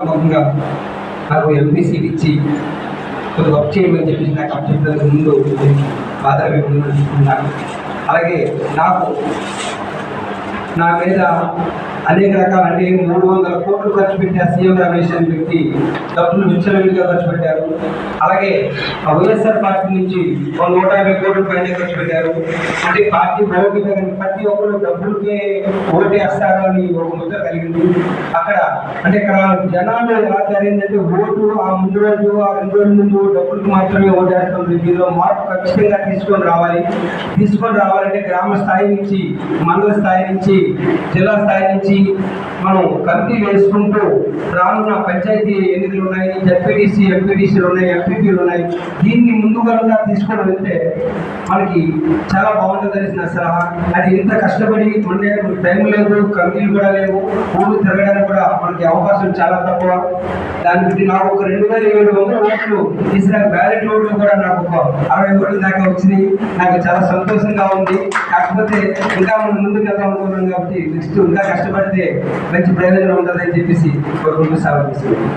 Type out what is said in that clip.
నాకు MP seat ఇచ్చి కొంచెం వర్క్ చేయమని చెప్పేసి నాకు అభ్యర్థులకు ముందు బాధగా ఉంటున్నాను అలాగే నాకు నా మీద అనేక రకాల అంటే మూడు వందల కోట్లు ఖర్చు పెట్టారు సీఎం రమేష్ అనే వ్యక్తి డబ్బులు విచ్చలవిడిగా ఖర్చు పెట్టారు. అలాగే వైఎస్ఆర్ పార్టీ నుంచి ఒక నూట యాభై కోట్ల పైన ఖర్చు పెట్టారు. అంటే పార్టీ బలోపేతం ప్రతి ఒక్కరు డబ్బులకే ఓటేస్తారు అని ఒక ముద్ర కలిగింది. అక్కడ అంటే ఇక్కడ జనాలు ఎలా జరిగిందంటే ఓటు ఆ ముందు రోజు ఆ రెండు రోజుల ముందు డబ్బులకు మాత్రమే ఓటేస్తుంది. దీనిలో మార్పు ఖచ్చితంగా తీసుకొని రావాలి. తీసుకొని రావాలంటే గ్రామ స్థాయి నుంచి మండల స్థాయి నుంచి జిల్లా స్థాయి నుంచి మనం కమిటీ వేసుకుంటూ రానున్న పంచాయతీ ఎన్నికలు ఉన్నాయి జడ్పీటీసీ ఎంపీటీసీలు ఉన్నాయి ఎంపీటీలు ఉన్నాయి. దీన్ని ముందుగా తీసుకొని వెళ్తే మనకి చాలా బాగుంటుందని నా సలహా. అది ఇంత కష్టపడి ఉండే టైం లేదు కమిటీలు కూడా లేవు ఊళ్ళు తిరగడానికి కూడా మనకి అవకాశం చాలా తక్కువ. దాని గురించి నాకు ఒక రెండు వేల ఏడు వందల ఓట్లు తీసిన బ్యాలెట్ ఓట్లు కూడా నాకు ఒక అరవై ఓట్లు దాకా వచ్చినాయి. నాకు చాలా సంతోషంగా ఉంది. కాకపోతే ఇంకా మనం ముందుకు వెళ్దాం అనుకున్నాం కాబట్టి నెక్స్ట్ ఇంకా కష్టపడి కష్టపడితే మంచి ప్రయోజనం ఉంటుందని చెప్పేసి కోరుకుంటూ సాగు తీసుకుంటాం